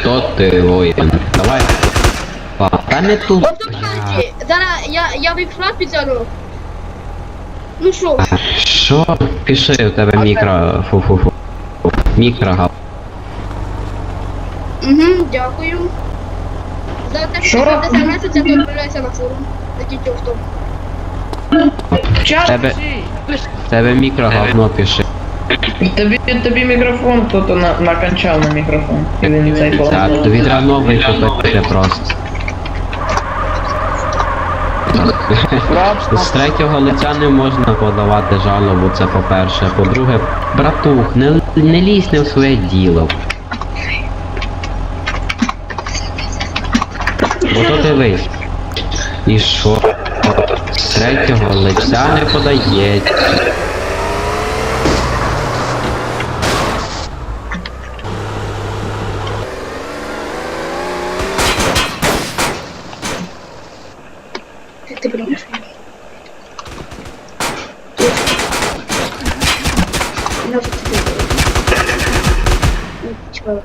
хто ти воїн? Давай. Па, Та не тут. От тут кажучи, зараз я, я випшла підзору. Ну що, А, Що? Пиши, у тебе мікро. Фу-фу-фу. Мікрогал. угу, дякую. За те, що Що? ти займаєшся, це відправляється на форум. Такий тьохто. Час Тебе- тебе мікроговно пиши. Тобі, тобі мікрофон хто-то на, накончав на мікрофон. І він цей Так, тобі треба новий купити просто. З третього лиця не можна подавати жалобу, це по-перше. По-друге, братух, не, не лізь не в своє діло. Бо то дивись. І що? З третього лиця не подається. Як ти приймеш? Я вже тебе. Ну, чекаю.